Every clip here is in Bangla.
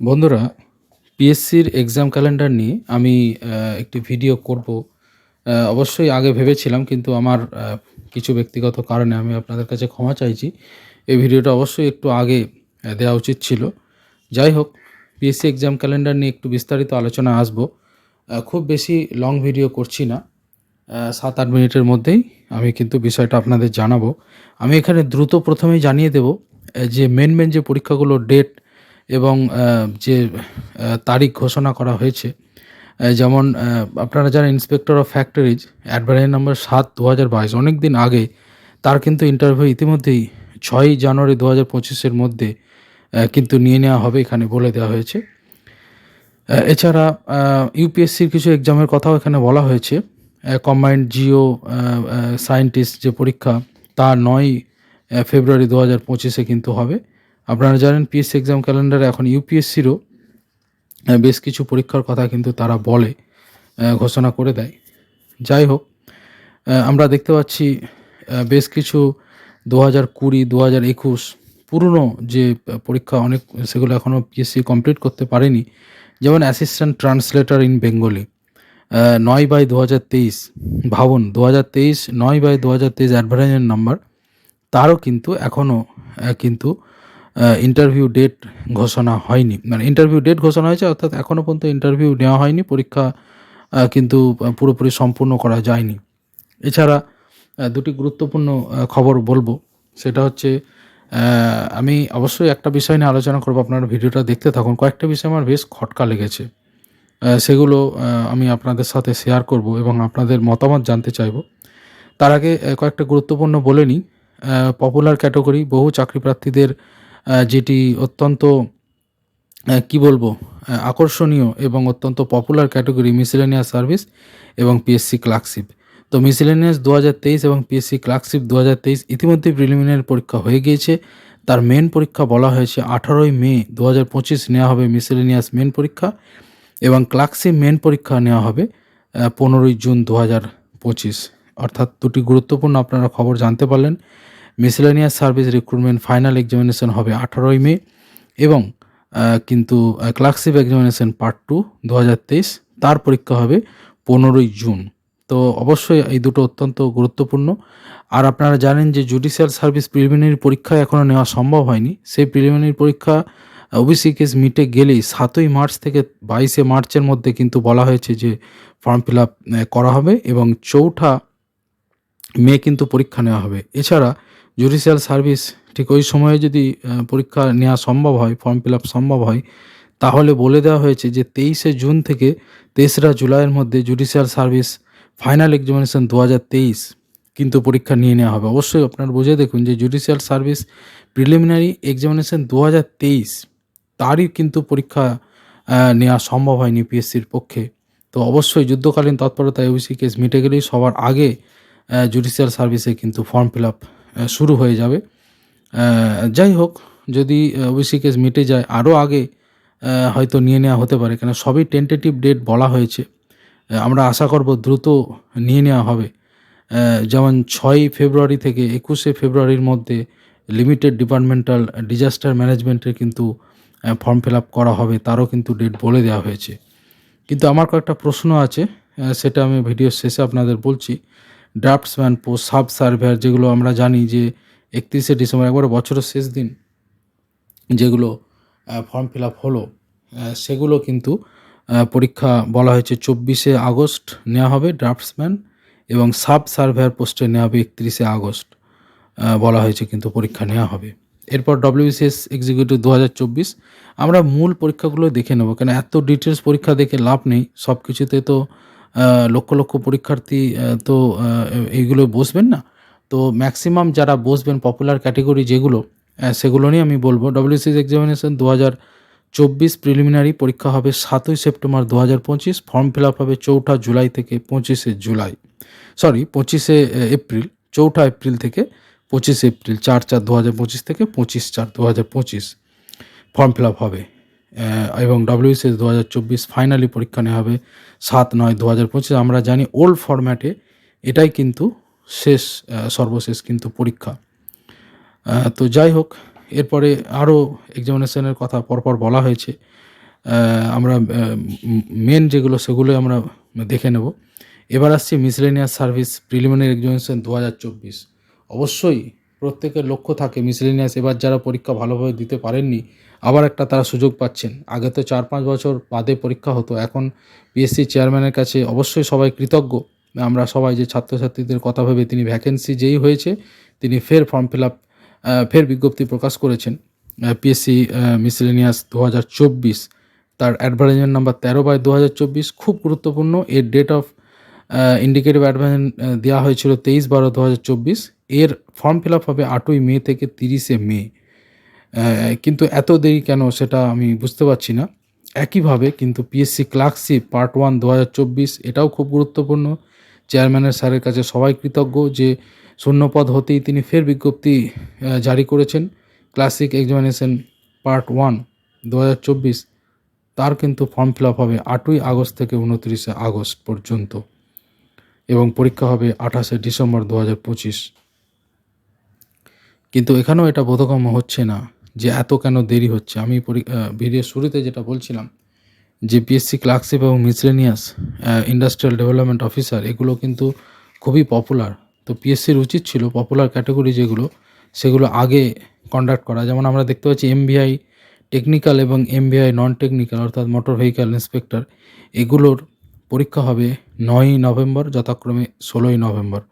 বন্ধুরা পিএসসির এক্সাম ক্যালেন্ডার নিয়ে আমি একটি ভিডিও করব। অবশ্যই আগে ভেবেছিলাম, কিন্তু আমার কিছু ব্যক্তিগত কারণে আমি আপনাদের কাছে ক্ষমা চাইছি। এই ভিডিওটা অবশ্যই একটু আগে দেওয়া উচিত ছিল। যাই হোক পিএসসি এক্সাম ক্যালেন্ডার নিয়ে একটু বিস্তারিত আলোচনা আসব। খুব বেশি লং ভিডিও করছি না। সাত আট মিনিটের মধ্যেই আমি কিন্তু বিষয়টা আপনাদের জানাব। আমি এখানে দ্রুত প্রথমেই জানিয়ে দেব যে মেন মেন যে পরীক্ষাগুলোর ডেট এবং যে তারিখ ঘোষণা করা হয়েছে যেমন আপনারা যারা inspector of factories advertise number সাত দু হাজার বাইশ অনেক দিন আগে তার কিন্তু ইন্টারভিউ ইতিমধ্যেই ছয়ই জানুয়ারি দু হাজার পঁচিশের মধ্যে কিন্তু নিয়ে নেওয়া হবে এখানে বলে দেওয়া হয়েছে। এছাড়া ইউপিএসসির কিছু এক্সামের কথাও এখানে বলা হয়েছে। কম্বাইন্ড জিও সায়েন্টিস্ট যে পরীক্ষা, তা নয় ফেব্রুয়ারি দু হাজার পঁচিশে কিন্তু হবে। আপনারা জানেন পিএসসি এক্সাম ক্যালেন্ডারে এখন ইউপিএসসিরও বেশ কিছু পরীক্ষার কথা কিন্তু তারা বলে ঘোষণা করে দেয়। যাই হোক আমরা দেখতে পাচ্ছি বেশ কিছু দু হাজার কুড়ি দু হাজার একুশ পুরনো যে পরীক্ষা অনেক, সেগুলো এখনও পিএসসি কমপ্লিট করতে পারেনি। যেমন অ্যাসিস্ট্যান্ট ট্রান্সলেটর ইন বেঙ্গলি নয় বাই দু হাজার তেইশ, ভাবুন দু হাজার তেইশ, নয় বাই দু হাজার তেইশ অ্যাডভার্টাইজের নাম্বার তারও কিন্তু এখনও কিন্তু ইন্টারভিউ ডেট ঘোষণা হয়নি। মানে ইন্টারভিউ ডেট ঘোষণা হয়েছে, অর্থাৎ এখনও পর্যন্ত ইন্টারভিউ নেওয়া হয়নি, পরীক্ষা কিন্তু পুরোপুরি সম্পূর্ণ করা যায়নি। এছাড়া দুটি গুরুত্বপূর্ণ খবর বলব। সেটা হচ্ছে আমি অবশ্যই একটা বিষয় নিয়ে আলোচনা করব, আপনারা ভিডিওটা দেখতে থাকুন। কয়েকটা বিষয় আমার বেশ খটকা লেগেছে। সেগুলো আমি আপনাদের সাথে শেয়ার করব এবং আপনাদের মতামত জানতে চাইব। তার আগে কয়েকটা গুরুত্বপূর্ণ বলে নিই। পপুলার ক্যাটাগরি বহু চাকরি প্রার্থীদের যেটি অত্যন্ত কি বলব আকর্ষণীয় এবং অত্যন্ত পপুলার ক্যাটাগরি মিসেলেনিয়াস সার্ভিস এবং পিএসসি ক্লার্কশিপ তো মিসেলেনিয়াস দু হাজার তেইশ এবং পিএসসি ক্লার্কশিপ দু হাজার তেইশ ইতিমধ্যে প্রিলিমিনারি পরীক্ষা হয়ে গিয়েছে। তার মেন পরীক্ষা বলা হয়েছে আঠারোই মে দু হাজার পঁচিশ নেওয়া হবে মিসেলেনিয়াস মেন পরীক্ষা এবং ক্লার্কশিপ মেন পরীক্ষা নেওয়া হবে পনেরোই জুন দু হাজার পঁচিশ। অর্থাৎ দুটি গুরুত্বপূর্ণ আপনারা খবর জানতে পারলেন। Miscellaneous service recruitment final examination হবে আঠারোই মে এবং কিন্তু ক্লার্কশিপ এক্সামিনেশন পার্ট টু দু হাজার তেইশ। তার পরীক্ষা হবে পনেরোই জুন। তো অবশ্যই এই দুটো অত্যন্ত গুরুত্বপূর্ণ। আর আপনারা জানেন যে জুডিশিয়াল সার্ভিস প্রিলিমিনারি পরীক্ষা এখনও নেওয়া সম্ভব হয়নি। সেই প্রিলিমিনারি পরীক্ষা ওবিসি কেস মিটে গেলেই সাতই মার্চ থেকে বাইশে মার্চের মধ্যে কিন্তু বলা হয়েছে যে ফর্ম ফিল করা হবে এবং চৌঠা মে কিন্তু পরীক্ষা নেওয়া হবে। এছাড়া জুডিশিয়াল সার্ভিস ঠিক ওই সময়ে যদি পরীক্ষা নেওয়া সম্ভব হয় ফর্ম ফিল আপ সম্ভব হয়, তাহলে বলে দেওয়া হয়েছে যে তেইশে জুন থেকে তেসরা জুলাইয়ের মধ্যে জুডিশিয়াল সার্ভিস ফাইনাল এক্সামিনেশন দু হাজার তেইশ কিন্তু পরীক্ষা নিয়ে নেওয়া হবে। অবশ্যই আপনারা বুঝে দেখুন যে জুডিশিয়াল সার্ভিস প্রিলিমিনারি এক্সামিনেশন দু হাজার তেইশ তারই কিন্তু পরীক্ষা নেওয়া সম্ভব হয়নি পিএসসির পক্ষে। তো অবশ্যই যুদ্ধকালীন তৎপরতায় ওবিসি কেস মিটে গেলেই সবার আগে জুডিশিয়াল সার্ভিসে কিন্তু ফর্ম ফিল আপ শুরু হয়ে যাবে। যাই হোক, যদি ওবিসি কেস মিটে যায় আরও আগে হয়তো নিয়ে নেওয়া হতে পারে। কেন, সবই টেন্টেটিভ ডেট বলা হয়েছে। আমরা আশা করব দ্রুত নিয়ে নেওয়া হবে। যেমন ছয় ফেব্রুয়ারি থেকে একুশে ফেব্রুয়ারির মধ্যে লিমিটেড ডিপার্টমেন্টাল ডিজাস্টার ম্যানেজমেন্টের কিন্তু ফর্ম ফিল আপ করা হবে, তারও কিন্তু ডেট বলে দেওয়া হয়েছে। কিন্তু আমার কয়েকটা প্রশ্ন আছে সেটা আমি ভিডিও শেষে আপনাদের বলছি। ড্রাফটসম্যান, পোস্ট, সাব সার্ভেয়ার যেগুলো আমরা জানি যে একত্রিশে ডিসেম্বর একবারে বছরের শেষ দিন যেগুলো ফর্ম ফিল আপ হলো সেগুলো কিন্তু পরীক্ষা বলা হয়েছে চব্বিশে আগস্ট নেওয়া হবে ড্রাফটসম্যান এবং সাব সার্ভেয়ার পোস্টে নেওয়া হবে একত্রিশে আগস্ট বলা হয়েছে কিন্তু পরীক্ষা নেওয়া হবে। এরপর ডব্লিউবিসিএস এক্সিকিউটিভ দু হাজার চব্বিশ, আমরা মূল পরীক্ষাগুলো দেখে নেব। কেন এত ডিটেলস পরীক্ষা দেখে লাভ নেই সব কিছুতে তো লক্ষ লক্ষ পরীক্ষার্থী তো এইগুলো বসবেন না। তো ম্যাক্সিমাম যারা বসবেন পপুলার ক্যাটেগরি যেগুলো সেগুলো নিয়ে আমি বলব। ডব্লিউসিএস এক্সামিনেশন দু হাজার চব্বিশ প্রিলিমিনারি পরীক্ষা হবে সাতই সেপ্টেম্বর দু হাজার পঁচিশ। ফর্ম ফিল আপ হবে চৌঠা জুলাই থেকে পঁচিশে জুলাই। সরি পঁচিশে এপ্রিল, চৌঠা এপ্রিল থেকে পঁচিশে এপ্রিল, চার চার দু হাজার পঁচিশ থেকে পঁচিশ চার দু হাজার পঁচিশ। ফর্ম ফিল আপ হবে। এবং ডব্লিউসিএস দু হাজার চব্বিশ ফাইনালি পরীক্ষা নেওয়া হবে সাত নয় দু হাজার পঁচিশ। আমরা জানি ওল্ড ফরম্যাটে এটাই কিন্তু শেষ সর্বশেষ কিন্তু পরীক্ষা। তো যাই হোক, এরপরে আরও এক্সামিনেশনের কথা পরপর বলা হয়েছে। আমরা মেন যেগুলো সেগুলো আমরা দেখে নেব। এবার আসছি মিসলেনিয়াস সার্ভিস প্রিলিমিনারি এক্সামিনেশন দু হাজার চব্বিশ। অবশ্যই প্রত্যেকের লক্ষ্য থাকে মিসলেনিয়াস এবার যারা পরীক্ষা ভালোভাবে দিতে পারেননি, আবার একটা তারা সুযোগ পাচ্ছেন। আগে তো চার পাঁচ বছর বাদে পরীক্ষা হতো, এখন পিএসসি চেয়ারম্যানের কাছে অবশ্যই সবাই কৃতজ্ঞ। আমরা সবাই যে ছাত্রছাত্রীদের কথা ভেবে তিনি ভ্যাকেন্সি যেই হয়েছে, তিনি ফের ফর্ম ফিল আপ ফের বিজ্ঞপ্তি প্রকাশ করেছেন। পিএসসি মিসলেনিয়াস দু হাজার চব্বিশ। তার অ্যাডভার্টাইজমেন্ট নাম্বার তেরো বাই দু হাজার চব্বিশ, খুব গুরুত্বপূর্ণ। এর ডেট অফ ইন্ডিকেটিভ অ্যাডভার্টাইজমেন্ট দেওয়া হয়েছিল তেইশ বারো দু হাজার চব্বিশ। এর ফর্ম ফিল আপ হবে আটই মে থেকে তিরিশে মে। কিন্তু এত দেরি কেন সেটা আমি বুঝতে পারছি না। একইভাবে কিন্তু পিএসসি ক্লার্কশিপ পার্ট ওয়ান দু হাজার চব্বিশ, এটাও খুব গুরুত্বপূর্ণ। চেয়ারম্যানের স্যারের কাছে সবাই কৃতজ্ঞ যে শূন্যপদ হতেই তিনি ফের বিজ্ঞপ্তি জারি করেছেন। ক্লাসিক এক্সামিনেশন পার্ট ওয়ান দু হাজার চব্বিশ, তার কিন্তু ফর্ম ফিল আপ হবে আটই আগস্ট থেকে উনত্রিশে আগস্ট পর্যন্ত। এবং পরীক্ষা হবে আঠাশে ডিসেম্বর দু হাজার পঁচিশ। কিন্তু এখানেও এটা বোধগম্য হচ্ছে না যে এত কেন দেরি হচ্ছে। আমি ভিডিওর শুরুতে যেটা বলছিলাম যে পিএসসি ক্লার্কশিপ এবং মিসলেনিয়াস ইন্ডাস্ট্রিয়াল ডেভেলপমেন্ট অফিসার এগুলো কিন্তু খুবই পপুলার তো পিএসসির উচিত ছিল পপুলার ক্যাটাগরি যেগুলো, সেগুলো আগে কন্ডাক্ট করা। যেমন আমরা দেখতে পাচ্ছি এমভিআই টেকনিক্যাল এবং এমভিআই নন টেকনিক্যাল অর্থাৎ মোটর ভেহিক্যাল ইন্সপেক্টর এগুলোর পরীক্ষা হবে নয়ই নভেম্বর, যথাক্রমে ষোলোই নভেম্বর।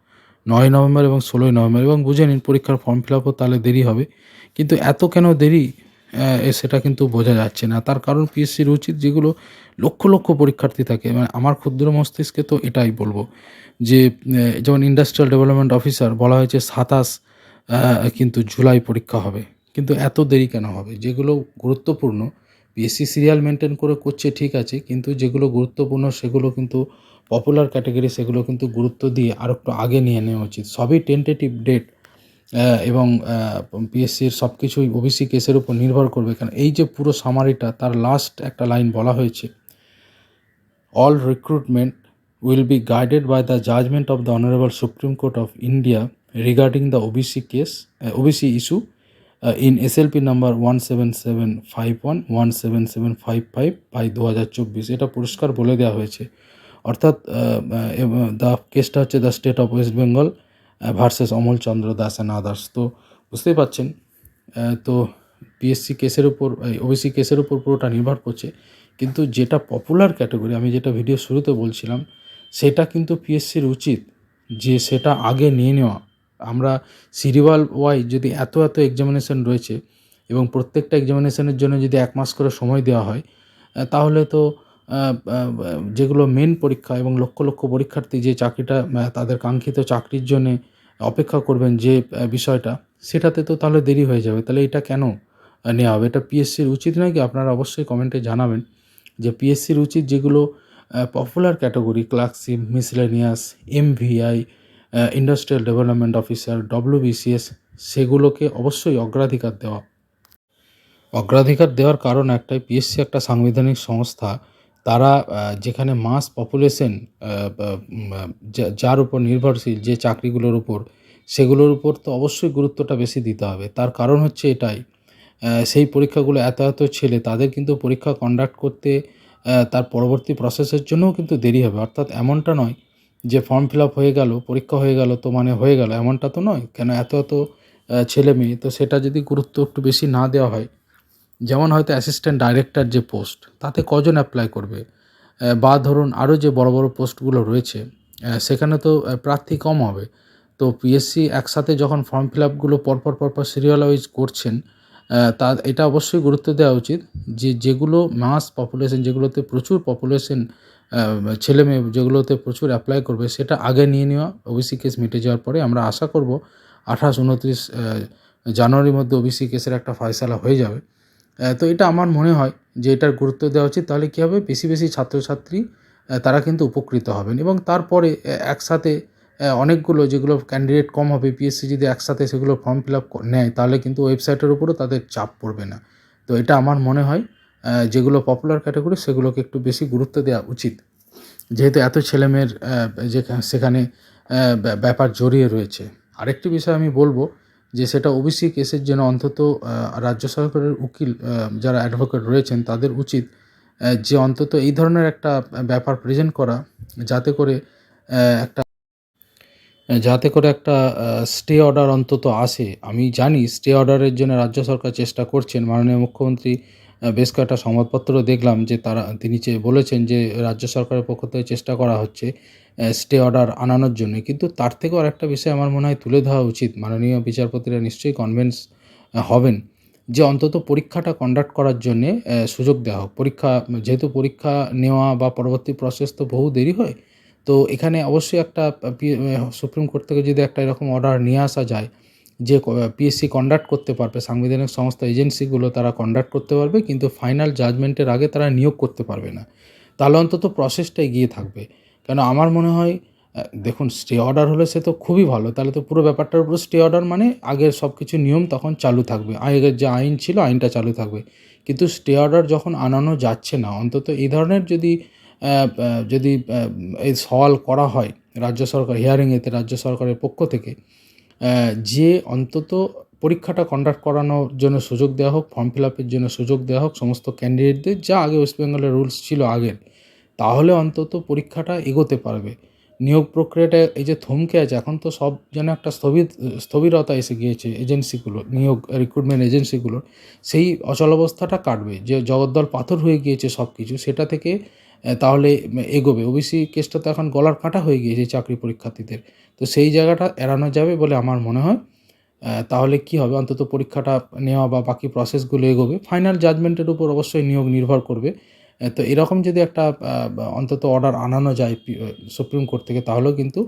নয় নভেম্বর এবং ষোলোই নভেম্বর এবং বুঝে নিন পরীক্ষার ফর্ম ফিল আপও তাহলে দেরি হবে। কিন্তু এত কেন দেরি সেটা কিন্তু বোঝা যাচ্ছে না। তার কারণ পিএসসির উচিত যেগুলো লক্ষ লক্ষ পরীক্ষার্থী থাকে। মানে আমার ক্ষুদ্র মস্তিষ্কে তো এটাই বলব যে যেমন ইন্ডাস্ট্রিয়াল ডেভেলপমেন্ট অফিসার বলা হয়েছে সাতাশ কিন্তু জুলাই পরীক্ষা হবে। কিন্তু এত দেরি কেন হবে? যেগুলো গুরুত্বপূর্ণ পিএসসি সিরিয়াল মেনটেন করে করছে ঠিক আছে, কিন্তু যেগুলো গুরুত্বপূর্ণ সেগুলো কিন্তু পপুলার ক্যাটাগরি সেগুলো কিন্তু গুরুত্ব দিয়ে আর একটু আগে নিয়ে নেওয়া উচিত। সবই টেন্টেটিভ ডেট এবং পিএসসির সব কিছুই ওবিসি কেসের উপর নির্ভর করবে। কারণ এই যে পুরো সামারিটা তার লাস্ট একটা লাইন বলা হয়েছে all recruitment will be guided by the judgement all recruitment will be guided by the judgment of the Honorable Supreme Court of India regarding the OBC case, uh, OBC issue uh, in SLP number 17751 17755 by 2024 এটা পুরস্কার বলে দেওয়া হয়েছে। অর্থাৎ দ্য কেসটা হচ্ছে the state of West Bengal versus Amal Chandra Das and others তো বুঝতেই পারছেন তো পিএসসি কেসের উপর ওবিসি কেসের উপর পুরোটা নির্ভর করছে। কিন্তু যেটা পপুলার ক্যাটাগরি আমি যেটা ভিডিও শুরুতে বলছিলাম, সেটা কিন্তু পিএসসির উচিত যে সেটা আগে নিয়ে নেওয়া। আমরা সিরিয়াল ওয়াইজ যদি এত এত এক্সামিনেশন রয়েছে এবং প্রত্যেকটা এক্সামিনেশনের জন্য যদি এক মাস করে সময় দেওয়া হয় তাহলে তো যেগুলো মেন পরীক্ষা এবং লক্ষ লক্ষ পরীক্ষার্থী যে চাকরিটা তাদের কাঙ্ক্ষিত চাকরির জন্য অপেক্ষা করবেন যে বিষয়টা, সেটাতে তো তাহলে দেরি হয়ে যাবে। তাহলে এটা কেন নেওয়া হবে? এটা পিএসসির উচিত নয় কি? আপনারা অবশ্যই কমেন্টে জানাবেন যে পিএসসির উচিত যেগুলো popular category clerkship miscellaneous MVI industrial development officer WBCS সেগুলোকে অবশ্যই অগ্রাধিকার দেওয়া। অগ্রাধিকার দেওয়ার কারণ একটাই পিএসসি একটা সাংবিধানিক সংস্থা। তারা যেখানে মাস পপুলেশন যার উপর নির্ভরশীল যে চাকরিগুলোর উপর, সেগুলোর উপর তো অবশ্যই গুরুত্বটা বেশি দিতে হবে। তার কারণ হচ্ছে এটাই সেই পরীক্ষাগুলো এত এত ছেলে, তাদের কিন্তু পরীক্ষা কন্ডাক্ট করতে তার পরবর্তী প্রসেসের জন্যও কিন্তু দেরি হবে। অর্থাৎ এমনটা নয় যে ফর্ম ফিল আপ হয়ে গেল, পরীক্ষা হয়ে গেল, তো মানে হয়ে গেল, এমনটা তো নয়। কেন এত এত ছেলে মেয়ে, তো সেটা যদি গুরুত্ব একটু বেশি না দেওয়া হয় যেমন হয়তো অ্যাসিস্ট্যান্ট ডাইরেক্টর যে পোস্ট তাতে কজন অ্যাপ্লাই করবে? বা ধরুন আরও যে বড় বড় পোস্টগুলো রয়েছে সেখানে তো প্রার্থী কম হবে। তো পিএসসি একসাথে যখন ফর্ম ফিল আপগুলো পরপর পরপর সিরিয়াল ওয়াইজ করছেন তা, এটা অবশ্যই গুরুত্ব দেওয়া উচিত যে যেগুলো মাস পপুলেশন যেগুলোতে প্রচুর পপুলেশন ছেলে মেয়ে যেগুলোতে প্রচুর অ্যাপ্লাই করবে, সেটা আগে নিয়ে নেওয়া ওবিসি কেস মিটে যাওয়ার পরে আমরা আশা করব আঠাশ, উনত্রিশ জানুয়ারির মধ্যে ওবিসি কেসের একটা ফয়সালা হয়ে যাবে। তো এটা আমার মনে হয় যে এটার গুরুত্ব দেওয়া উচিত। তাহলে কী হবে? বেশি বেশি ছাত্রছাত্রী তারা কিন্তু উপকৃত হবেন। এবং তারপরে একসাথে অনেকগুলো যেগুলো ক্যান্ডিডেট কম হবে পিএসসি যদি একসাথে সেগুলো ফর্ম ফিল আপ নেয়, তাহলে কিন্তু ওয়েবসাইটের উপরও তাদের চাপ পড়বে না। তো এটা আমার মনে হয় যেগুলো পপুলার ক্যাটাগরি সেগুলোকে একটু বেশি গুরুত্ব দেওয়া উচিত। যেহেতু এত ছেলেমেয়ের যে সেখানে ব্যাপার জড়িয়ে রয়েছে। আরেকটি বিষয় আমি বলব যে সেটা ওবিসি কেসের জন্য অন্তত রাজ্য সরকারের উকিল যারা অ্যাডভোকেট রয়েছেন তাদের উচিত যে অন্তত এই ধরনের একটা ব্যাপার প্রেজেন্ট করা, যাতে করে একটা, যাতে করে একটা স্টে অর্ডার অন্তত আসে। আমি জানি স্টে অর্ডারের জন্য রাজ্য সরকার চেষ্টা করছেন মাননীয় মুখ্যমন্ত্রী বেশ কয়েকটা সংবাদপত্র দেখলাম যে তারা, তিনি যে বলেছেন যে রাজ্য সরকারের পক্ষ থেকে চেষ্টা করা হচ্ছে স্টে অর্ডার আনানোর জন্য। কিন্তু তার থেকেও আরেকটা বিষয় আমার মনে হয় তুলে ধরা উচিত, মাননীয় বিচারপতিরা নিশ্চয়ই কনভেন্স হবেন যে অন্তত পরীক্ষাটা কন্ডাক্ট করার জন্যে সুযোগ দেওয়া হোক। পরীক্ষা, যেহেতু পরীক্ষা নেওয়া বা পরবর্তী প্রসেস তো বহু দেরি হয়, তো এখানে অবশ্যই একটা সুপ্রিম কোর্ট থেকে যদি একটা এরকম অর্ডার নিয়ে আসা যায় যে পিএসসি কন্ডাক্ট করতে পারবে, সাংবিধানিক সংস্থা এজেন্সিগুলো তারা কন্ডাক্ট করতে পারবে, কিন্তু ফাইনাল জাজমেন্টের আগে তারা নিয়োগ করতে পারবে না। তাহলে অন্তত প্রসেসটা এগিয়ে থাকবে। কেন আমার মনে হয় দেখুন স্টে অর্ডার হলে সে তো খুবই ভালো, তাহলে তো পুরো ব্যাপারটার উপর স্টে অর্ডার মানে আগের সব কিছু নিয়ম তখন চালু থাকবে। আগের যে আইন ছিল, আইনটা চালু থাকবে। কিন্তু স্টে অর্ডার যখন আনানো যাচ্ছে না, অন্তত এই ধরনের যদি যদি এই সওয়াল করা হয় রাজ্য সরকার হিয়ারিংয়েতে রাজ্য সরকারের পক্ষ থেকে যে অন্তত পরীক্ষাটা কন্ডাক্ট করানোর জন্য সুযোগ দেওয়া হোক ফর্ম ফিল আপের জন্য সুযোগ দেওয়া হোক, সমস্ত ক্যান্ডিডেটদের যা আগে ওয়েস্ট বেঙ্গলের রুলস ছিল আগের, তাহলে অন্তত পরীক্ষাটা এগোতে পারবে। নিয়োগ প্রক্রিয়াটা এই যে থমকে আছে, এখন তো সব যেন একটা স্থবির, স্থবিরতা এসে গিয়েছে এজেন্সিগুলো নিয়োগ রিক্রুটমেন্ট এজেন্সিগুলোর সেই অচলাবস্থাটা কাটবে। যে জগদ্দল পাথর হয়ে গিয়েছে সব কিছু সেটা থেকে তাহলে এগোবে। ওবিসি কেসটা তো এখন গলার কাঁটা হয়ে গিয়েছে চাকরি পরীক্ষার্থীদের। তো সেই জায়গাটা এড়ানো যাবে বলে আমার মনে হয়। তাহলে কি হবে? অন্তত পরীক্ষাটা নেওয়া বা বাকি প্রসেসগুলো এগোবে। ফাইনাল জাজমেন্টের উপর অবশ্যই নিয়োগ নির্ভর করবে। তো এরকম যদি একটা অন্তত অর্ডার আনানো যায় সুপ্রিম কোর্ট থেকে, তাহলেও কিন্তু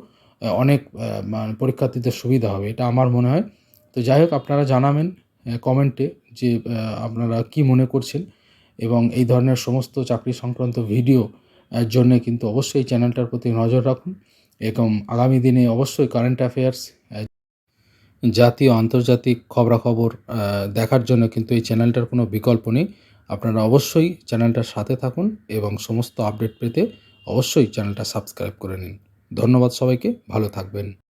অনেক মানে পরীক্ষার্থীদের সুবিধা হবে। এটা আমার মনে হয়। তো যাই হোক, আপনারা জানাবেন কমেন্টে যে আপনারা কি মনে করছেন। এবং এই ধরনের সমস্ত চাকরি সংক্রান্ত ভিডিও জন্য কিন্তু অবশ্যই চ্যানেলটার প্রতি নজর রাখুন। এবং আগামী দিনে অবশ্যই কারেন্ট অ্যাফেয়ার্স জাতীয় আন্তর্জাতিক খবরাখবর দেখার জন্য কিন্তু এই চ্যানেলটার কোনো বিকল্প নেই। আপনারা অবশ্যই চ্যানেলটার সাথে থাকুন এবং সমস্ত আপডেট পেতে অবশ্যই চ্যানেলটা সাবস্ক্রাইব করে নিন। ধন্যবাদ সবাইকে, ভালো থাকবেন।